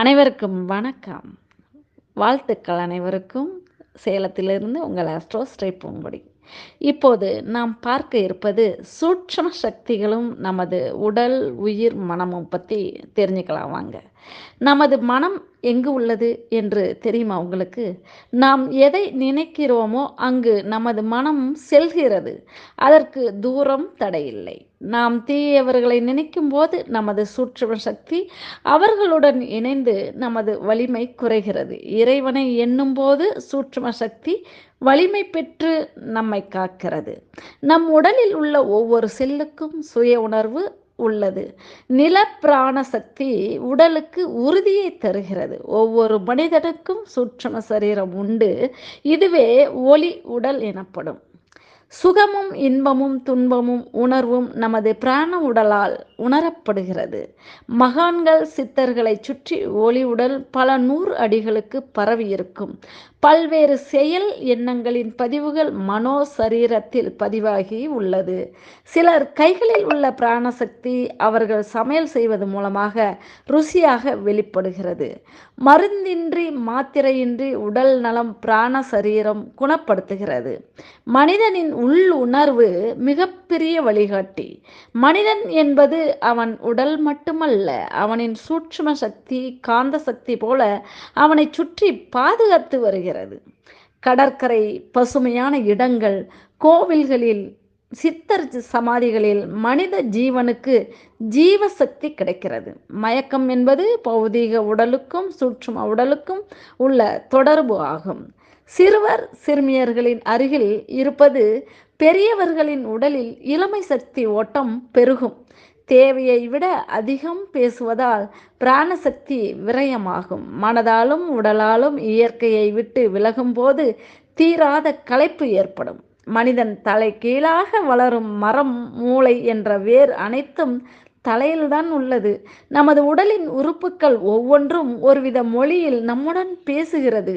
அனைவருக்கும் வணக்கம். வாழ்த்துக்கள் அனைவருக்கும். சேலத்திலிருந்து உங்கள் அஸ்ட்ரோ ஸ்ரீ இப்போது நாம் பார்க்க இருப்பது சூட்சம சக்திகளும் நமது உடல் உயிர் மனமும் பற்றி தெரிஞ்சுக்கலாம் வாங்க. நமது மனம் எங்கு உள்ளது என்று தெரியுமா உங்களுக்கு? நாம் எதை நினைக்கிறோமோ அங்கு நமது மனம் செல்கிறது. அதற்கு தூரம் தடையில்லை. நாம் தீயவர்களை நினைக்கும் போது நமது சூட்சும சக்தி அவர்களுடன் இணைந்து நமது வலிமை குறைகிறது. இறைவனை எண்ணும் போது சூட்சும சக்தி வலிமை பெற்று நம்மை காக்கிறது. நம் உடலில் உள்ள ஒவ்வொரு செல்லுக்கும் சுய உணர்வு உள்ளது. நிலப்பிராண சக்தி உடலுக்கு உறுதியை தருகிறது. ஒவ்வொரு மனிதனுக்கும் சூட்சம சரீரம் உண்டு. இதுவே ஒளி உடல் எனப்படும். சுகமும் இன்பமும் துன்பமும் உணர்வும் நமது பிராண உடலால் உணரப்படுகிறது. மகான்கள் சித்தர்களை சுற்றி ஒளி உடல் பல நூறு அடிகளுக்கு பரவி இருக்கும் பல்வேறு செயல் எண்ணங்களின் பதிவுகள் மனோ சரீரத்தில் பதிவாகி உள்ளது. சிலர் கைகளில் உள்ள பிராணசக்தி அவர்கள் சமையல் செய்வது மூலமாக ருசியாக வெளிப்படுகிறது. மருந்தின்றி மாத்திரையின்றி உடல் நலம் பிராண சரீரம் குணப்படுத்துகிறது. மனிதனின் உள் உணர்வு மிகப்பெரிய வழிகாட்டி. மனிதன் என்பது அவன் உடல் மட்டுமல்ல அவனின் சூட்சும சக்தி காந்த சக்தி போல அவனை சுற்றி பாதுகாத்து வருகிறது. கடற்கரை பசுமையான இடங்கள் கோவில்களில் சித்தர் சமாதிகளில் மனித ஜீவனுக்கு ஜீவசக்தி கிடைக்கிறது. மயக்கம் என்பது பௌதீக உடலுக்கும் சூட்சும உடலுக்கும் உள்ள தொடர்பு ஆகும். சிறுவர் சிறுமியர்களின் அருகில் இருப்பது பெரியவர்களின் உடலில் இளமை சக்தி ஓட்டம் பெருகும். தேவையை விட அதிகம் பேசுவதால் பிராணசக்தி விரயமாகும். மனதாலும் உடலாலும் இயற்கையை விட்டு விலகும்போது தீராத களைப்பு ஏற்படும். மனிதன் தலை கீழாக வளரும் மரம் மூளை என்ற வேர் அனைத்தும் தலையில்தான் உள்ளது. நமது உடலின் உறுப்புகள் ஒவ்வொன்றும் ஒருவித மொழியில் நம்முடன் பேசுகிறது.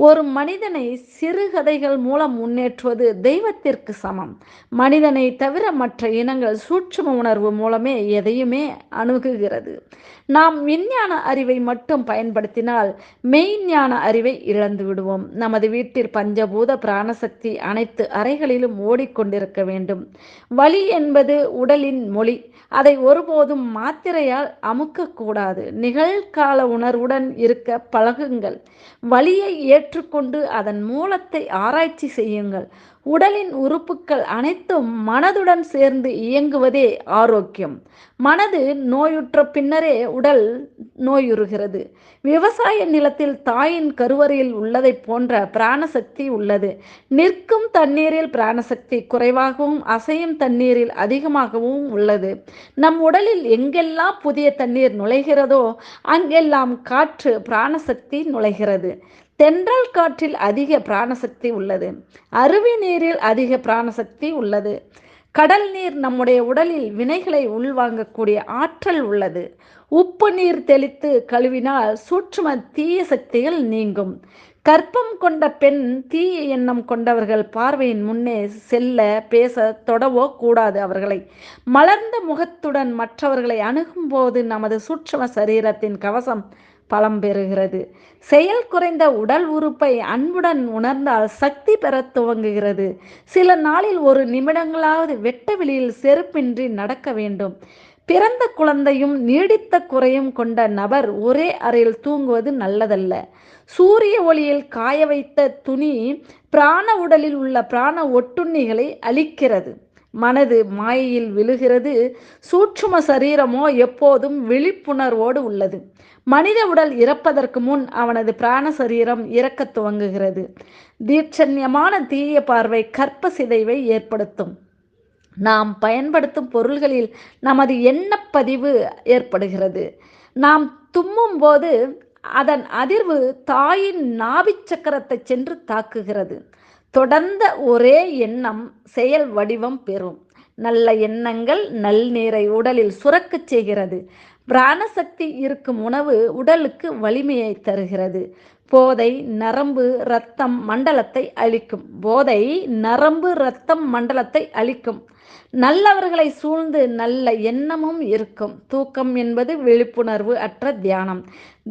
ஒரு மனிதனை சிறுகதைகள் மூலம் முன்னேற்றுவது தெய்வத்திற்கு சமம். மனிதனை தவிர மற்ற இனங்கள் சூட்சும உணர்வு மூலமே எதையுமே அணுகுகிறது. நாம் விஞ்ஞான அறிவை மட்டும் பயன்படுத்தினால் மெய்ஞான அறிவை இழந்து விடுவோம். நமது வீட்டில் பஞ்சபூத பிராணசக்தி அனைத்து அறைகளிலும் ஓடிக்கொண்டிருக்க வேண்டும். வலி என்பது உடலின் மொழி. அதை ஒருபோதும் மாத்திரையால் அமுக்கக்கூடாது. நிகழ்கால உணர்வுடன் இருக்க பழகுங்கள். வலியை ஏற்றுக்கொண்டு அதன் மூலத்தை ஆராய்ச்சி செய்யுங்கள். உடலின் உறுப்புகள் அனைத்தும் மனதுடன் சேர்ந்து இயங்குவதே ஆரோக்கியம். மனது நோயுற்ற பின்னரே உடல் நோயுறுகிறது. விவசாய நிலத்தில் தாயின் கருவறையில் உள்ளதை போன்ற பிராணசக்தி உள்ளது. நிற்கும் தண்ணீரில் பிராணசக்தி குறைவாகவும் அசையும் தண்ணீரில் அதிகமாகவும் உள்ளது. நம் உடலில் எங்கெல்லாம் புதிய தண்ணீர் நுழைகிறதோ அங்கெல்லாம் காற்று பிராணசக்தி நுழைகிறது. தென்றல் காற்றில் அதிக பிராணசக்தி உள்ளது. அருவி நீரில் அதிக பிராணசக்தி உள்ளது. கடல் நீர் நம்முடைய உடலில் வினைகளை உள்வாங்கக்கூடிய ஆற்றல் உள்ளது. உப்பு நீர் தெளித்து கழுவினால் சூட்சும தீய சக்திகள் நீங்கும். கற்பம் கொண்ட பெண் தீய எண்ணம் கொண்டவர்கள் பார்வையின் முன்னே செல்ல பேச தொடவோ கூடாது அவர்களை. மலர்ந்த முகத்துடன் மற்றவர்களை அணுகும்போது நமது சூட்சும சரீரத்தின் கவசம் பலம் பெறுகிறது. செயல் குறைந்த உடல் உறுப்பை அன்புடன் உணர்ந்தால் சக்தி பெற துவங்குகிறது. சில நாளில் ஒரு நிமிடங்களாவது வெட்ட வெளியில் செருப்பின்றி நடக்க வேண்டும். பிறந்த குழந்தையும் நீடித்த குறையும் கொண்ட நபர் ஒரே அறையில் தூங்குவது நல்லதல்ல. சூரிய ஒளியில் காய வைத்த துணி பிராண உடலில் உள்ள பிராண ஒட்டுண்ணிகளை அழிக்கிறது. மனது மாயையில் விழுகிறது. சூட்சும சரீரமோ எப்போதும் விழிப்புணர்வோடு உள்ளது. மனித உடல் இறப்பதற்கு முன் அவனது பிராண சரீரம் இறக்க துவங்குகிறது. தீட்சண்யமான தீய பார்வை கற்ப சிதைவை ஏற்படுத்தும். நாம் பயன்படுத்தும் பொருள்களில் நமது எண்ணப்பதிவு ஏற்படுகிறது. நாம் தும்மும் போது அதன் அதிர்வு தாயின் நாபிச் சக்கரத்தை சென்று தாக்குகிறது. தொடர்ந்த ஒரே எண்ணம் செயல் வடிவம் பெறும். நல்ல எண்ணங்கள் நல்நீரை உடலில் சுரக்கச் செய்கிறது. பிராணசக்தி இருக்கும் உணவு உடலுக்கு வலிமையை தருகிறது. போதை நரம்பு இரத்தம் மண்டலத்தை அழிக்கும். போதை நரம்பு இரத்தம் மண்டலத்தை அழிக்கும். நல்லவர்களை சூழ்ந்து நல்ல எண்ணமும் இருக்கும். தூக்கம் என்பது விழிப்புணர்வு அற்ற தியானம்.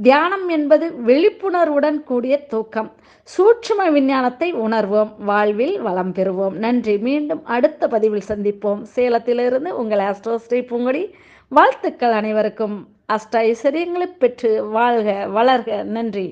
தியானம் என்பது விழிப்புணர்வுடன் கூடிய தூக்கம். சூட்சும விஞ்ஞானத்தை உணர்வோம். வாழ்வில் வளம் பெறுவோம். நன்றி. மீண்டும் அடுத்த பதிவில் சந்திப்போம். சேலத்திலிருந்து உங்கள் ஆஸ்ட்ரோ ஸ்ரீ பூங்கொடி. வாழ்த்துக்கள் அனைவருக்கும். அஷ்ட ஐஸ்வர்யங்களை பெற்று வாழ்க வளர்க. நன்றி.